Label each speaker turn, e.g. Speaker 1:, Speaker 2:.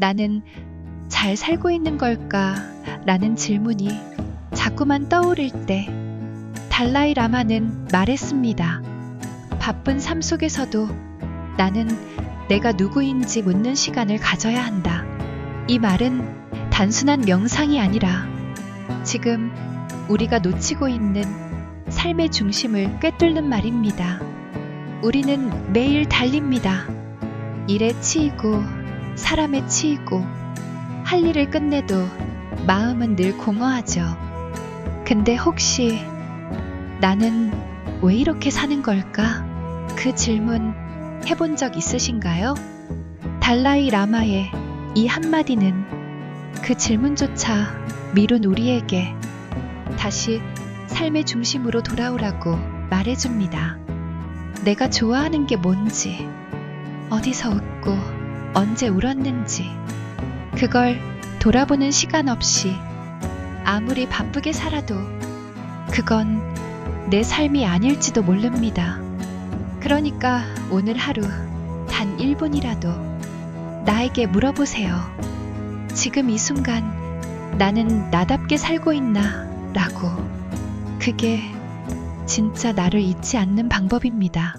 Speaker 1: 나는 잘 살고 있는 걸까? 라는 질문이 자꾸만 떠오를 때 달라이 라마는 말했습니다. 바쁜 삶 속에서도 나는 내가 누구인지 묻는 시간을 가져야 한다. 이 말은 단순한 명상이 아니라 지금 우리가 놓치고 있는 삶의 중심을 꿰뚫는 말입니다. 우리는 매일 달립니다. 일에 치이고 사람에 치이고 할 일을 끝내도 마음은 늘 공허하죠. 근데 혹시 나는 왜 이렇게 사는 걸까? 그 질문 해본 적 있으신가요? 달라이 라마의 이 한마디는 그 질문조차 미룬 우리에게 다시 삶의 중심으로 돌아오라고 말해줍니다. 내가 좋아하는 게 뭔지, 어디서 웃고 언제 울었는지, 그걸 돌아보는 시간 없이 아무리 바쁘게 살아도 그건 내 삶이 아닐지도 모릅니다. 그러니까 오늘 하루 단 1분이라도 나에게 물어보세요. 지금 이 순간 나는 나답게 살고 있나? 라고. 그게 진짜 나를 잊지 않는 방법입니다.